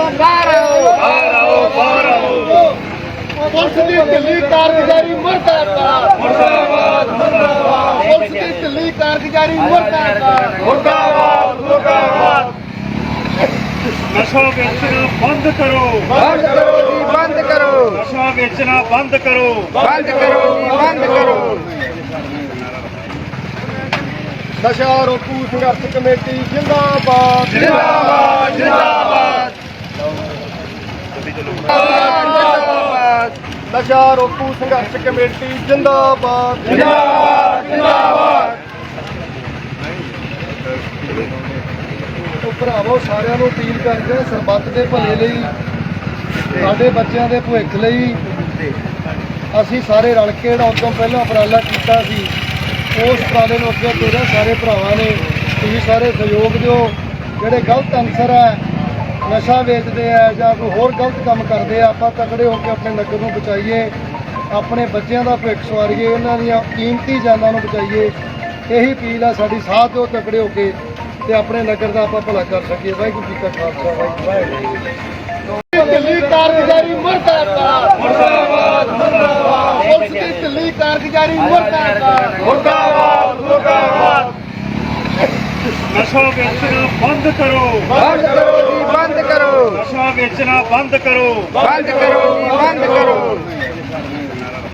ਤੋਂ ਬਾਹਰ ਆਓ ਬਾਹਰ ਆਓ ਬਾਹਰ ਆਓ ਪੁਲਿਸ ਦੀ ਢਿੱਲੀ ਕਾਰਗੁਜ਼ਾਰੀ ਮੁਰਦਾਬਾਦ ਮੁਰਦਾਬਾਦ ਮੁਰਦਾਬਾਦ ਪੁਲਿਸ ਦੀ ਢਿੱਲੀ ਕਾਰਗੁਜ਼ਾਰੀ ਮੁਰਦਾਬਾਦ ਮੁਰਦਾਬਾਦ ਮੁਰਦਾਬਾਦ ਨਸ਼ਾ ਵੇਚਣਾ ਬੰਦ ਕਰੋ ਬੰਦ ਕਰੋ ਜੀ ਬੰਦ ਕਰੋ ਨਸ਼ਾ ਵੇਚਣਾ ਬੰਦ ਕਰੋ ਬੰਦ ਕਰੋ ਜੀ ਬੰਦ ਕਰੋ ਨਸ਼ਾ ਰੋਕੂ ਸੰਘਰਸ਼ ਕਮੇਟੀ ਜਿੰਦਾਬਾਦ ਜਿੰਦਾਬਾਦ ਜਿੰਦਾਬਾਦ ਜਿੰਦਾਬਾਦ। ਨਸ਼ਾ ਰੋਕੂ ਸੰਘਰਸ਼ ਕਮੇਟੀ ਜਿੰਦਾਬਾਦ। ਜਿੰਦਾਬਾਦ ਜਿੰਦਾਬਾਦ। ਭਰਾਵੋ ਸਾਰਿਆਂ ਨੂੰ ਅਪੀਲ ਕਰਦੇ ਸਰਬੱਤ ਦੇ ਭਲੇ ਲਈ ਸਾਡੇ ਬੱਚਿਆਂ ਦੇ ਭਵਿੱਖ ਲਈ। ਅਸੀਂ ਸਾਰੇ ਰਲ ਕੇ ਜਿਹੜਾ ਉਦੋਂ ਪਹਿਲਾਂ ਉਪਰਾਲਾ ਕੀਤਾ ਸੀ ਉਸ ਉਪਰਾਲੇ ਨੂੰ ਅੱਗੇ ਤੋਰਿਆ ਸਾਰੇ ਭਰਾਵਾਂ ਨੇ। ਤੁਸੀਂ ਸਾਰੇ ਸਹਿਯੋਗ ਦਿਓ। ਜਿਹੜੇ ਗਲਤ ਅਨਸਰ ਹੈ ਨਸ਼ਾ ਵੇਚਦੇ ਆ ਜਾਂ ਕੋਈ ਹੋਰ ਗਲਤ ਕੰਮ ਕਰਦੇ ਆ ਆਪਾਂ ਤਕੜੇ ਹੋ ਕੇ ਆਪਣੇ ਨਗਰ ਨੂੰ ਬਚਾਈਏ ਆਪਣੇ ਬੱਚਿਆਂ ਦਾ ਭਵਿੱਖ ਸਵਾਰੀਏ ਉਹਨਾਂ ਦੀਆਂ ਕੀਮਤੀ ਜਾਨਾਂ ਨੂੰ ਬਚਾਈਏ ਇਹੀ ਅਪੀਲ ਆ ਸਾਡੀ ਸਾਥ ਦਿਓ ਤਕੜੇ ਹੋ ਕੇ ਤੇ ਆਪਣੇ ਨਗਰ ਦਾ ਆਪਾਂ ਭਲਾ ਕਰ ਸਕੀਏ। ਵਾਹਿਗੁਰੂ ਜੀ ਕਾ ਖਾਲਸਾ ਵਾਹਿਗੁਰੂ ਜੀ ਦਿੱਲੀ ਕਾਰਗੁਜ਼ਾਰੀ ਮੁਰਦਾਬਾਦ। ਮੁਰਦਾਬਾਦ ਮੁਰਦਾਬਾਦ। ਪੁਲਿਸ ਦੀ ਦਿੱਲੀ ਕਾਰਗੁਜ਼ਾਰੀ ਮੁਰਦਾਬਾਦ। ਮੁਰਦਾਬਾਦ ਮੁਰਦਾਬਾਦ। ਨਸ਼ਾ ਵੇਚਣਾ ਬੰਦ ਕਰੋ। ਬੰਦ ਕਰੋ ਜੀ ਬੰਦ ਕਰੋ। ਨਸ਼ਾ ਵੇਚਣਾ ਬੰਦ ਕਰੋ।